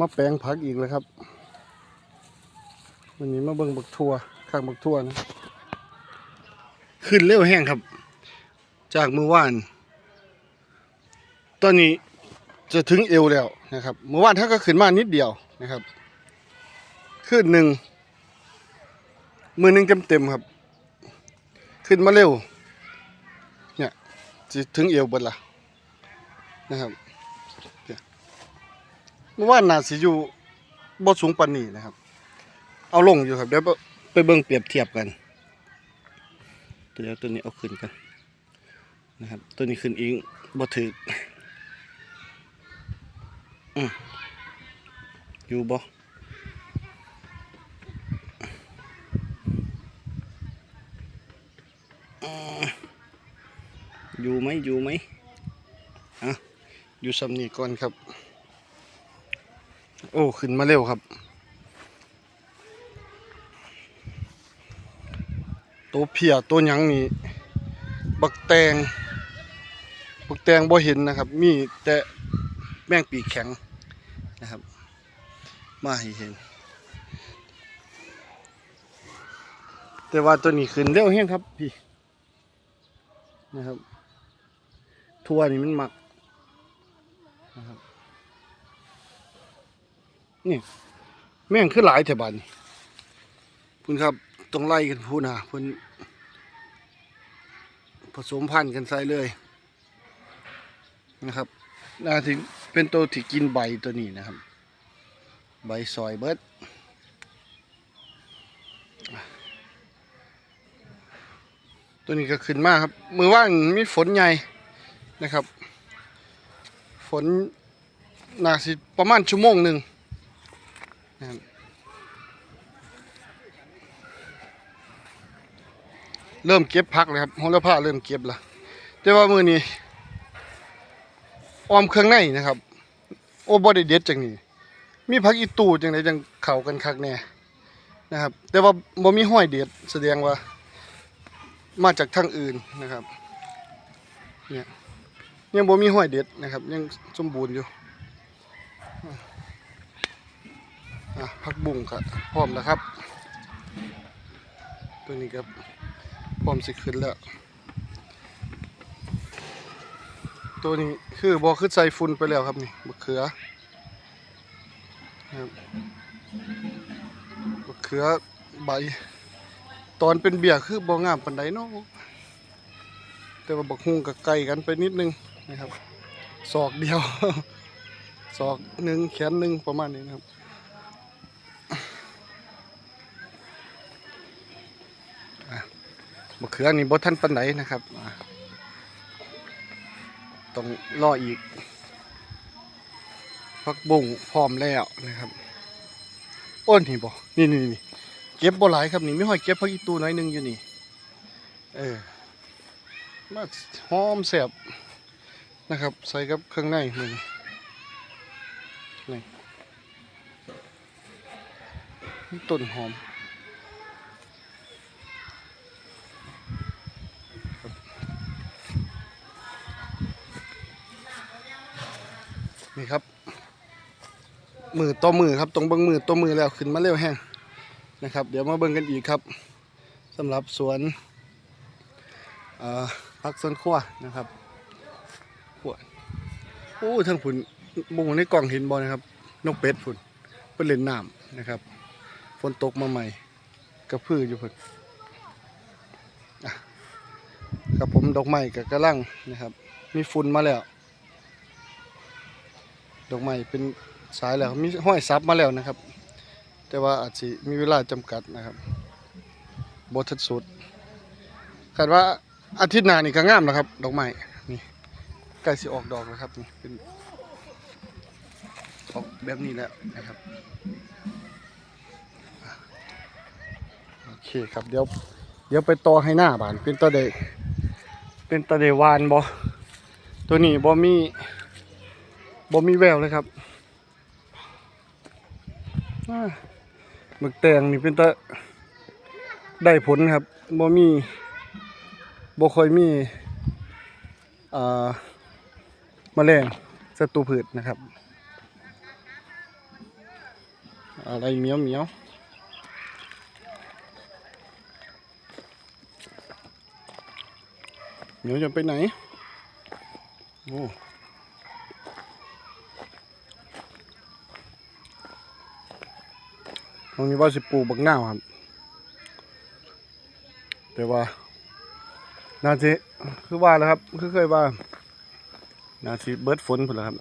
มาแปลงผักอีกเลยครับวันนี้มาเบิ่งบักทั่วข้างบักทั่วนะขึ้นเร็วแห้งครับ จากเมื่อวาน ตอนนี้จะถึงเอวแล้วนะครับ เมื่อวานถ้าก็ขึ้นมานิดเดียวนะครับ ขึ้นหนึ่งมือหนึ่งเต็มๆครับ ขึ้นมาเร็ว เนี่ยจะถึงเอวบิดละนะครับ เมื่อวานน่าสิอยู่บ่สูงปานนี้นะครับ เอาลงอยู่ครับเดี๋ยวไปเบิ่งเปรียบเทียบกันเดี๋ยวตัวนี้เอาขึ้นกันนะครับ ตัวนี้ขึ้นอิงบ่ถึกอืมอยู่บ่อ่าอยู่ไหมอยู่ไหมอะอยู่ซ้ำนี้ก่อนครับ อ้ขึ้นมาเร็วครับ ตัวเพียตัวยังนี่ บักแตง บักแตงบ่เห็นนะครับ มีแต่แมงปีกแข็งนะครับ มาให้เห็น แต่ว่าตัวนี้ขึ้นเร็วแห้งครับพี่นะครับ ทัวนี่มันหมักนะครับ นี่ แม่งขึ้นหลายแถวบ้านนี่คุณครับต้องไล่กันพูนะพิ่นผสมพันธุ์กันใส่เลยนะครับน่าถึงเป็นตัวที่กินใบตัวนี้นะครับ ใบซอยเบิดตัวนี้ก็ขึ้นมากครับ มือว่านมีฝนใหญ่นะครับ ฝนน่าสิประมาณชั่วโมงหนึ่ง นะครับเริ่มเก็บพักเลยครับโหระพาเริ่มเก็บล้วแต่ว่ามือนี้ออมเครื่องในนะครับ โอ้บอด้เด็ดจังนี้ มีพักอีตูจังไดจังเข้ากันคักแน่นะครับ แต่ว่าบ่มีห้อยเด็ดแสดงว่า มาจากทางอื่นนะครับเนี่ยยังบ่มีห้อยเด็ดนะครับ ยังสมบูรณ์อยู่ อะผักบุ้งก็พร้อมแล้วครับ ตัวนี้ก็พร้อมสิขึ้นแล้ว ตัวนี้คือบ่คือใส่ฝุ่นไปแล้วครับนี่มะเขือครับมะเขือใบ ตอนเป็นเบียร์คือบ่งามปานใดเนาะแต่ว่าบักฮุงกับไก่กันไปนิดนึงนะครับศอกเดียวศอกหนึ่งแขนหนึ่งประมาณนี้นะครับอะ บักเขือนี่บ่ทันปานใดนนะครับต้องรออีกพักบุ้งพร้อมแล้วนะครับโอ้นี่บ่นี่นี่นี่เก็บบ่หลายครับนี่ไม่ค่อยเก็บพักอีตูน้อยนึงอยู่นี่ เออมาหอมแซ่บนะครับ ใส่กับเครื่องในมันนี่นี่ต้นหอมครับ นี่ครับ มือต่อมือครับตรงเบังมือต่อมือแล้วขึ้นมาเร็วแห้งนะครับ เดี๋ยวมาเบิ่งกันอีกครับสำหรับสวนพักสวนครัวนะครับขวโอ้ทั้งผุนมุงในกล่องเห็นบอลนะครับ นกเป็ดผุนเป็นเล่นน้ำนะครับ ฝนตกมาใหม่กระพืออยู่ผุนกับผมดอกไม้กับกระลังนะครับ มีฝุ่นมาแล้ว ดอกไม้เป็นสายแล้วมีห้อยซับมาแล้วนะครับ แต่ว่าอาจจะมีเวลาจำกัดนะครับบทสุดคาดว่าอาทิตย์หน้านี่ก็งามนะครับ ดอกไม้นี่ใกล้สิออกดอกแล้วครับนี่เป็นออกแบบนี้แล้วนะครับโอเคครับเดี๋ยวเดี๋ยวไปต่อให้หน้าบานเป็นตะเดเป็นตะเดวานบอตัวนี้บอมี บอมีแววเลยครับหมึกแตงนี่เป็นตะได้ผลครับบ่มีบ่ค่อยมีอ่าแมลงศัตรูพืชนะครับ อะไรเหมียวเหมียวเหมียวจะไปไหนโอ้ ตรงนี้ว่าสิปลูกบักหน้าวครับ แต่ว่า นาจิคือว่าแล้วครับ คือเคยว่า นาจิเบิร์ดฝนพุ่นแล้วครับ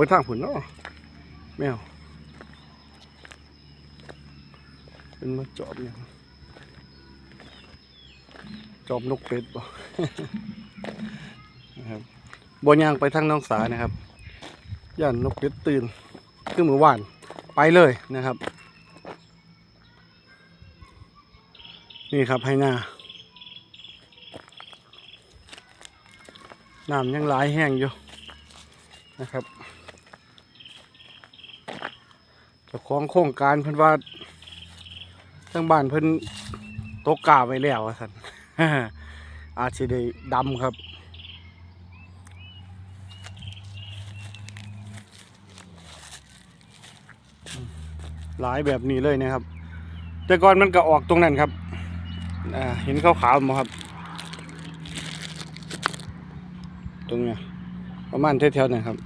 ไปทางผุนเนาะแมว เป็นมาจอบเนี่ยงจอบนกเป็ดบ่นะครับบนยางไปทางน้องสานะครับ ย่านนกเป็ดตื่นคือมือวาน ไปเลยนะครับ นี่ครับให้หน้าน้ำยังหลายแห้งอยู่นะครับ เจ้าของโครงการเพิ่นว่าทั้งบ้านเพิ่นตะกาไว้แล้วว่าซั่นอาจสิได้ดำครับหลายแบบนี้เลยนะครับ แต่ก่อนมันก็ออกตรงนั้นครับเห็นขาวๆมั้ครับ ตรงนี้ประมาณแถวๆนี้ครับ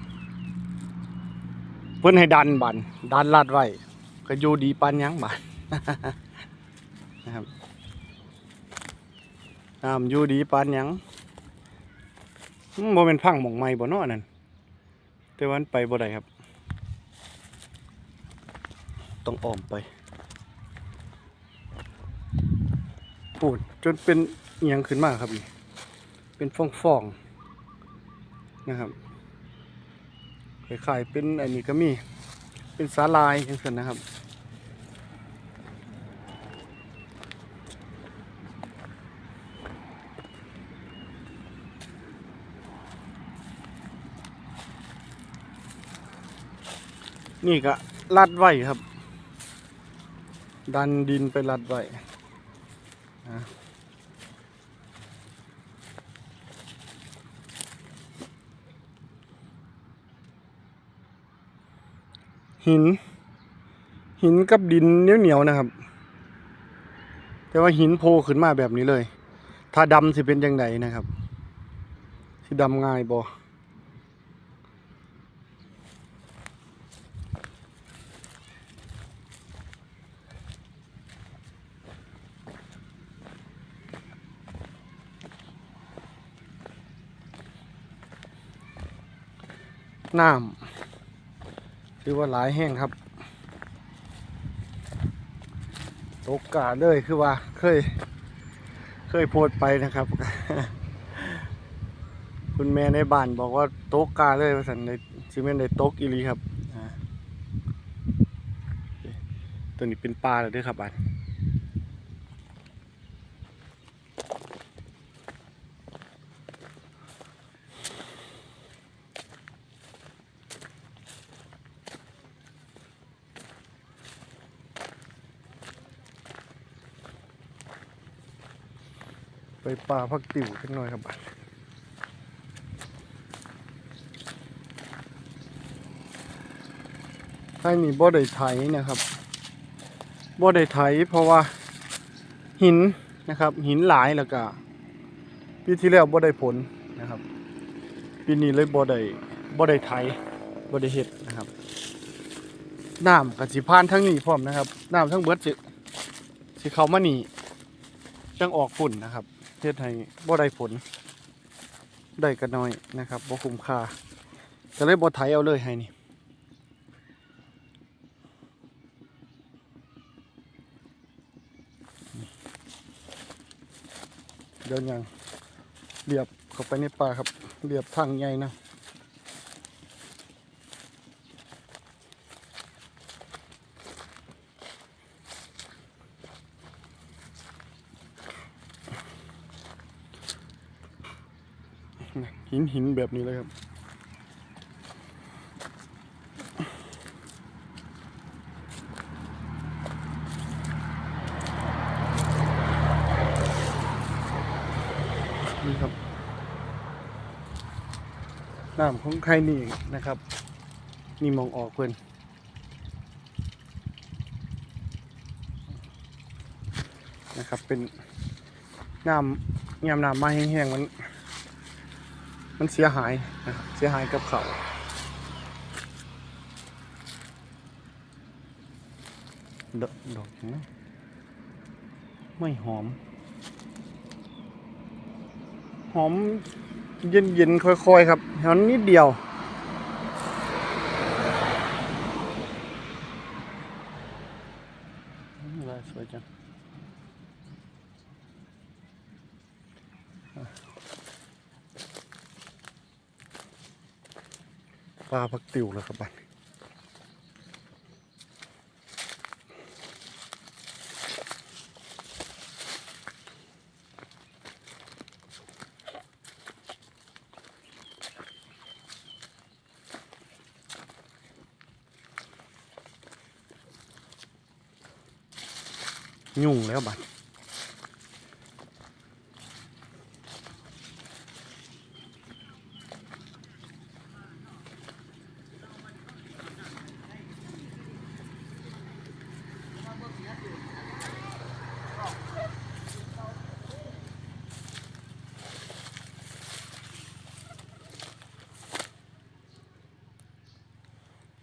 เพื่อนให้ดันบันดันลาดไว้ก็อยู่ดีปานยังบันนะครับน้ำอยู่ดีปานยังอืมเป็นพังหมองไม้บ่เนาะนั่นแต่วันไปบ่ได้ครับ ต้องอ้อมไปปูดจนเป็นเอียงขึ้นมากครับนี่เป็นฟองๆนะครับ คล้ายเป็นอันนี้ก็มี เป็นสาลายอย่างนั้นนะครับ นี่ก็ลัดไว้ครับ ดันดินไปลัดไว้อะ หิน หินกับดินเหนียวๆนะครับ แต่ว่าหินโผล่ขึ้นมาแบบนี้เลย ถ้าดำสิเป็นยังไงนะครับสิดำง่ายบ่น้ำ ถือว่าหลายแห้งครับตกกาเลยคือว่าเคย เคยโพดไปนะครับ คุณแม่ในบ้านบอกว่าโต๊ะกาเลยว่าสันในซีเมนในโต๊ะอีลีครับตัวนี้เป็นปลาเลยด้วยครับอัน ไปปลาพักติ๋วสักหน่อยครับอันให้มีบ่ได้ไถนะครับบ่ได้ไถเพราะว่าหินนะครับ หินหลายแล้วก็ปีที่แล้วบ่ได้ผลนะครับปีนี้เลยบ่ได้บ่ได้ไถบ่ได้เฮ็ดนะครับน้ำกับสิพานทั้งนี้พร้อมนะครับน้ำทั้งเบิดสิสิเขามานี่จังออกฝุ่นนะครับ เฮ็ดให้บ่ได้ผล ได้ก็น้อยนะครับบ่คุ้มค่าก็เลยบ่ไถเอาเลยให้นี่เดินอย่างเรียบเข้าไปในป่าครับเรียบทางใหญ่นะ หินหินแบบนี้เลยครับ นี่ครับน้ำของใครนี่นะครับ นี่มองออกเพื่อนนะครับเป็นน้ำยามน้ำมาแห้งๆมัน มันเสียหายนะครับเสียหายกับเขาดอกดอกนะไม่หอม หอมเย็นๆค่อยๆครับหอมนิดเดียว อืมลายสวยจังอะ ปลาพักติวแล้วครับบัดนี้ยุ่งแล้วบัด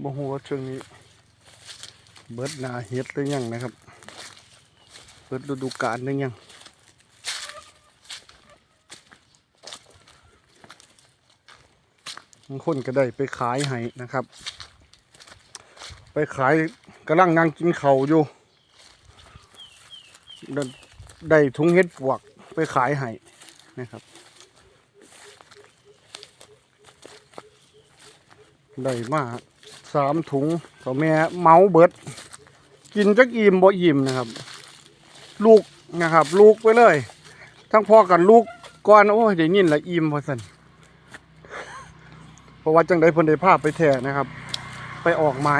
บ่ฮู้ว่าช่วงนี้ เบิดนาเฮ็ดหรือยังนะครับเปิดฤดูกาลหรือยังบางคนก็ได้ไปขายให้นะครับ ไปขายกำลังนั่งกินเข่าอยู่ ได้ได้ถุงเห็ดปวกไปขายให้นะครับ ได้มาก สามถุงต่อแม่เมาเบิด กินจักอิ่มบ่อิ่มนะครับ ลูกนะครับ ลูกไปเลย ทั้งพ่อกับลูกก่อนโอ้ยได้ยินละอิ่มพอสันเพราะว่าจังได้เพิ่นได้ภาพไปแท้นะครับ ไปออกไม้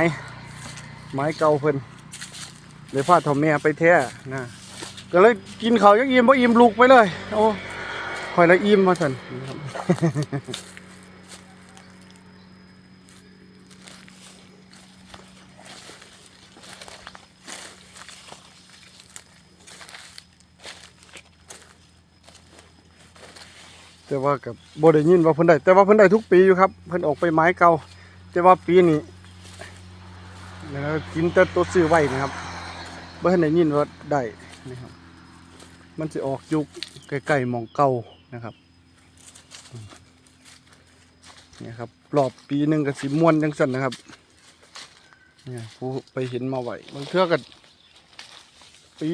ไม้เก่าเพิ่นเลยพาทอมแม่ไปแท้นะก็เลยกินเขาวยังอิ่มบ่อิ่มลูกไปเลย โอ้คอยละอิ่มพอสันนะครับ แต่ว่ากับโบได้ยินว่าเพิ่นได้แต่ว่าเพิ่นได้ทุกปีอยู่ครับ เพิ่นออกไปไม้เก่า แต่ว่าปีนี้นะครับกินแต่ตัวซื้อไว้นะครับบ่ทันได้ยินว่าได้นะครับ มันจะออกยุคใกล้ๆหมองเก่านะครับนี่ครับรอบปีหนึ่งก็สิม่วนจังซั่นนะครับเนี่ยผู้ไปเห็นมาไหวบางเทือก็ปี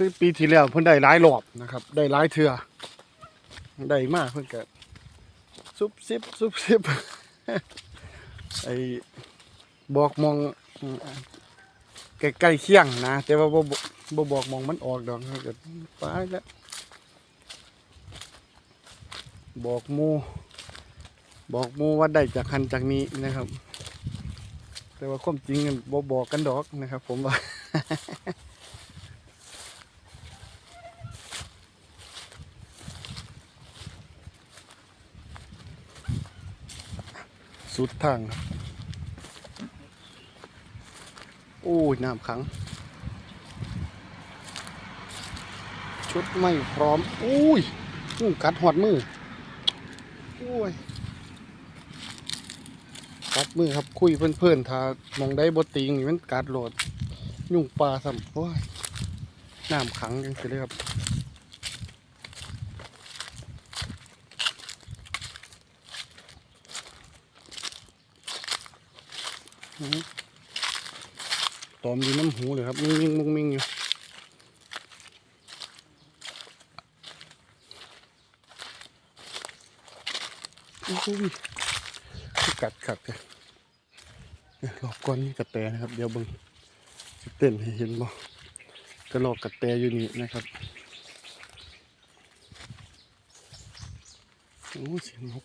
คือปีที่แล้วเพิ่นได้หลายรอบนะครับ ได้หลายเทื่อได้มากเพิ่นก็ซุบซิบซุบซิบไอ้บอกมองใกล้ๆเคียงนะ แต่ว่าบ่บ่บอกมองมันออกดอกเพิ่นก็ไปแล้วบอกมูบอกมูว่าได้จากคันจากนี้นะครับ แต่ว่าความจริงบ่บอกกันดอกนะครับ ผมว่า สุดทางครับ โอ้ยน้ำขัง ชุดไม่พร้อมอุ้ยอู้กัดหอดมือโอ้ยกัดมือครับคุยเพื่อนๆถ้ามองได้บติงนี่มันกัดโหลด ยุ่งปลาซ้ำโอ้ยน้ำขังจังสิเลยครับ อืมตอมอยู่น้ำหูเลยครับ มิ่งมิ่งมุงมิ่งอยู่ โอ้ยคือกัดขัดเลยเนี่ยรอบก้อนนี่กระแตนะครับ เดี๋ยวเบึงสิเต้นให้เห็นบ่กระลอกกระแตอยู่นี่นะครับโอ้เสียงนก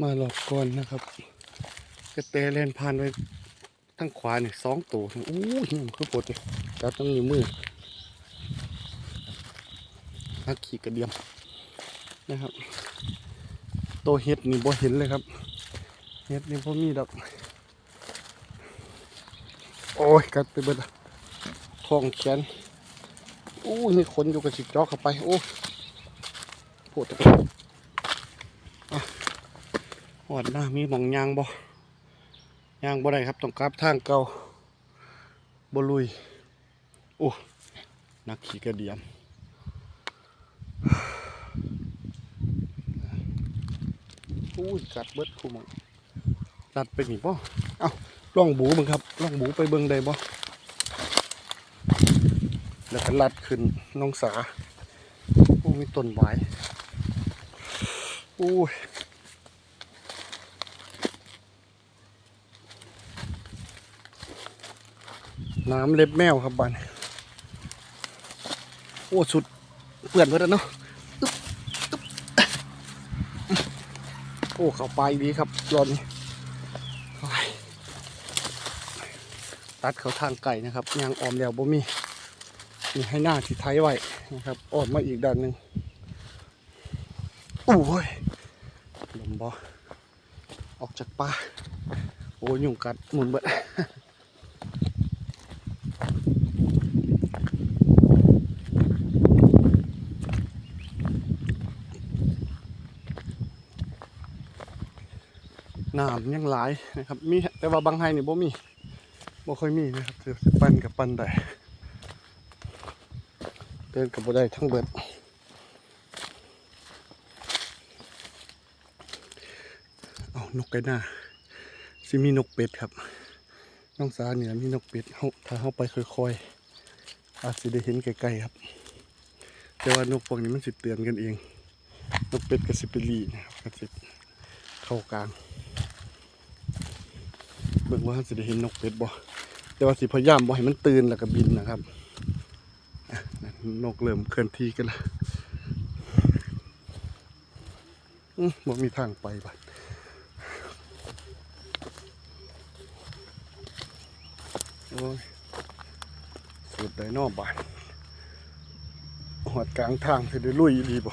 มาหลอกก่อนนะครับ กระเตเลนผ่านไป ทั้งขวาเนี่ยสองตัวโอ้ยนี่มันปวดเลยจับต้องนิ้วมือนักขี่กระเดียมนะครับ ตัวเห็ดนี่บ่เห็นเลยครับเห็ดนี่บ่มีดอกโอ้ยกัดไปเบิดละท้องแขนอู้ยมีขนอยู่กับสิจอกเข้าไปโอ้ปวดอะหอดหน้ามีหมองยางบ่ ยางบ่ได้ครับต้องกลับทางเก่าบ่ลุยโอ้นักขี่กระเดียมอู้กัดเบิดคู่มองกัดไปนี่บ่เอ้าล่องบูเบิ่งครับล่องบูไปเบิ่งได้บ่แล้วก็ลัดขึ้นน้องสาโอ้มีต้นไม้อู้ย น้ำเล็บแมวครับบันโอ้สุดเปื่อนเบิดแล้วเนาะโอ้เข้าไปดีครับรอนี้ตัดเขาทางไก่นะครับยางออมแล้วบ่มีมีให้หน้าที่ไทยไว้นะครับออมมาอีกด้านหนึ่งโอ้ยลมบอออกจากป่าโอ้ยยุงกัดหมุนเบิด นยังหลายนะครับ มีแต่ว่าบางไฮนี่บ่มีบ่ค่อยมีนะครับถือสิปั่นกับปั่นได้เดินกับบ่ได้ทั้งเบิดเอานกไก่หน้าสิมีนกเป็ดครับน้องสาเหนือมีนกเป็ดเฮาถ้าเฮาไปค่อยๆอาจสิได้เห็นไกลๆครับ แต่ว่านกพวกนี้มันสิเตือนกันเอง นกเป็ดก็สิไปรีนะครับก็สิเข้ากลาง บิ่งว่าสิได้เห็นนกเป็ดบ่แต่ว่าสิพยายามบ่ให้มันตื่นแล้วก็บินนะครับนกเริ่มเคลื่อนที่กันละอื้อบ่มีทางไปบัดโอ้ยสุดไดนอบานหอดกลางทางสิได้ลุยอีหลีบ่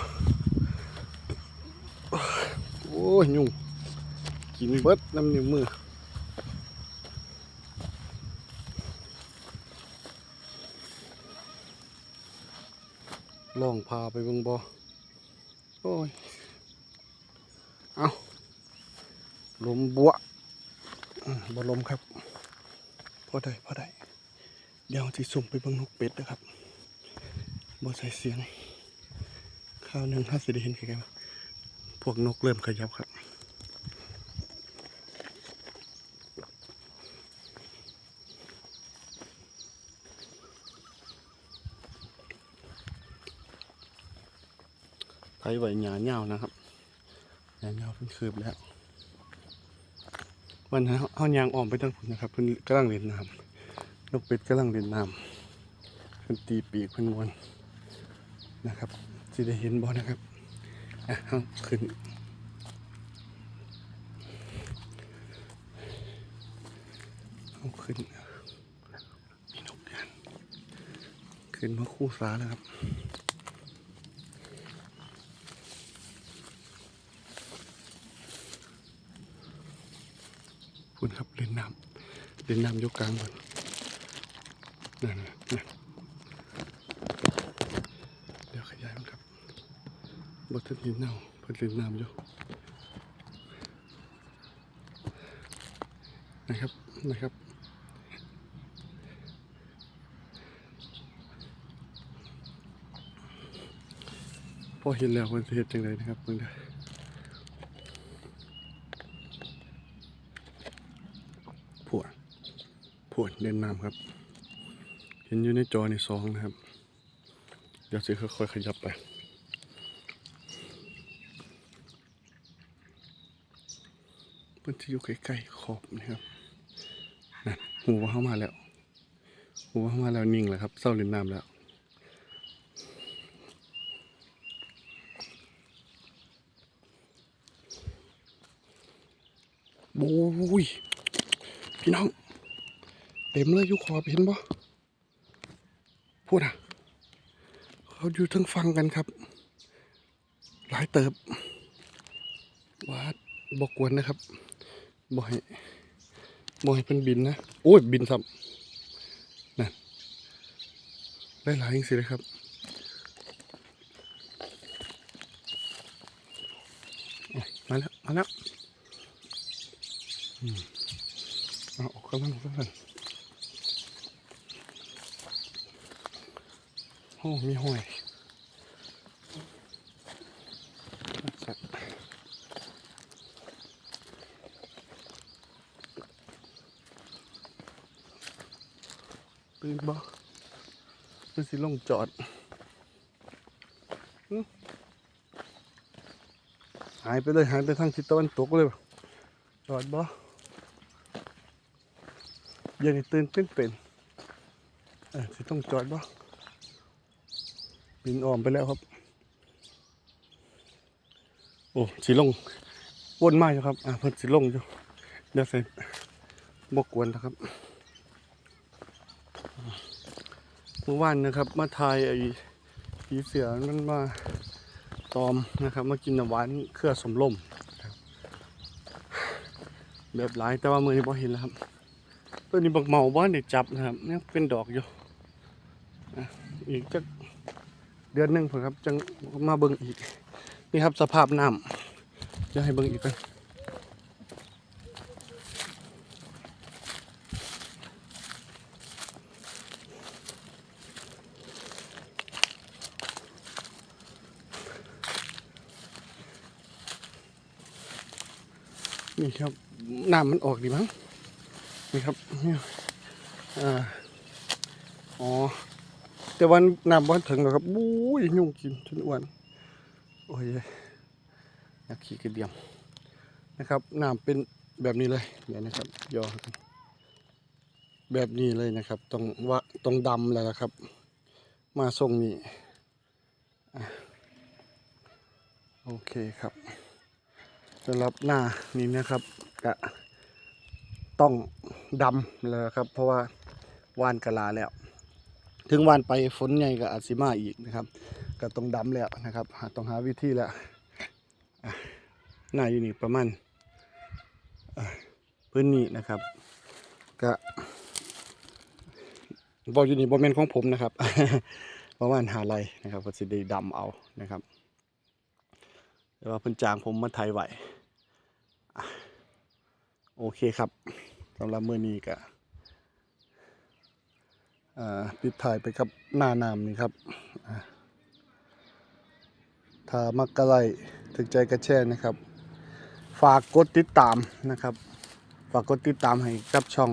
โอ้ยยุ่งกินเบิดน้ำนิ้วมือ ลองพาไปเบิ่งบ่โอ้ย เอาลมบัวกบ่ลมครับ พอได้พอได้ เดี๋ยวที่สุ่มไปเบิ่งนกเป็ดนะครับบ่ใส่เสียงข้าวหนึ่งถ้าสิได้เห็นใกล้ๆว่าพวกนกเริ่มขยับครับ ไถไว้หญ้าเหี่ยวนะครับหญ้าเหี่ยวเพิ่นคืบแล้ว วันนั้เฮายางออมไปทางพุ่นนะครับเพิ่นกำลังเล่นน้ำนกเป็ดกำลังเล่นน้ำเพิ่นตีปีกเพิ่นวนนะครับสิได้เห็นบ่นะครับอะเฮาขึ้นเฮาขึ้นมีนกเดือนขึ้นมาคู่สาแล้วครับ คุณครับเล่นน้ำเล่นน้ำยกกลางก่อนนั่นนั่นเดี๋ยวขยายมันครับบทที่เน่าเพิ่นเล่นน้ำอยู่นะครับนะครับพอเห็นแล้วเพิ่นสิเฮ็ดจังไดนะครับเพิ่นเด้อผวดผ วดเล่นน้ำครับ เห็นอยู่ในจอในซองนะครับ เดี๋ยวจะค่อยๆขยับไปเพื่อนที่อยู่ใกล้ๆขอบนะครับนั่นหูว่าเข้ามาแล้วหูว่าเข้ามาแล้วนิ่งแล้วครับเศร้าเล่นน้ำแล้วโอ้ยพี่น้อง เต็มเลยอยุคอบเห็นบ่พูดอะ เขาอยู่ทั้งฟังกันครับ หลายเติบวาดบอกกวนนะครับบ่ให้บ่ให้เป็นบินนะ โอ้ย บินซ้ำนั่นได้หลายจริงสิเลยครับมาแล้ว มาแล้วเอาออกกำลังสักหน่อย โอ้มีห้อยสัตว์ตื่นบ่ตื่นสิลงจอดหายไปเลยหายไปทางทิศตะวันตกเลยว่จอดบ่เดี๋ยวนี้ตื่นเป็นเป็นเออสิต้องจอดบ่ บินออมไปแล้วครับ โอ้สิลงวนมาอยู่ครับ อ่าเพิ่นสิลงอยู่เดี๋ยวเสร็จบกวนนะครับเมื่อวานนะครับ มาทายไอ้ผีเสือมันมาตอมนะครับ มากินน้ำหวานเครือสมลมแบบหลายแต่ว่ามือนี้พอเห็นแล้วครับตัวนี้บักเมาบ้านได้จับนะครับยังเป็นดอกอยู่อีกจัก เดือนหนึ่งผมครับจังมาเบิ่งอีก นี่ครับสภาพน้ำจะให้เบิ่งอีกกันนี่ครับน้ำมันออกดีมั้งนี่ครับนี่ยอ๋อ แต่วันน้ำวันถึงแล้วครับบู้ยยุ่งกินจนอ้วนโอ้ยอยากขี่กระเดียมนะครับน้ำเป็นแบบนี้เลยเดี๋ยวนะครับยอแบบนี้เลยนะครับต้องว่าต้องดำแล้วล่ะครับ มาทรงนี้อ่โอเคครับสำหรับหน้านี้นะครับกะต้องดำเลยครับ เพราะว่าวานกะลาแล้ว ถึงวานไปฝนใหญ่ก็อาจสิมาอีกนะครับ ก็ต้องดำแล้วนะครับต้องหาวิธีแล้วอะหน้าอยู่นี่ประมาณพื้นนี้นะครับก็บออยู่นี่บอเมนของผมนะครับประมาณหาไรนะครับก็สิได้ดำเอานะครับแต่ว่าพิ่นจางผมมาไทยไหวโอเคครับสำหรับมือนี้ก็ ปิดถ่ายไปกับหน้าน้ำนี่ครับอ่าถ้ามักกะไลถึงใจกระแช่นะครับ ฝากกดติดตามนะครับ ฝากกดติดตามให้กับช่อง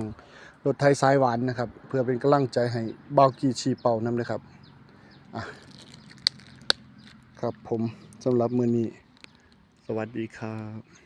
รถไทยสายหวานนะครับ เพื่อเป็นกำลังใจให้เบากีชีเป่าน้ำเลยครับครับผมสำหรับมือนี้ สวัสดีครับ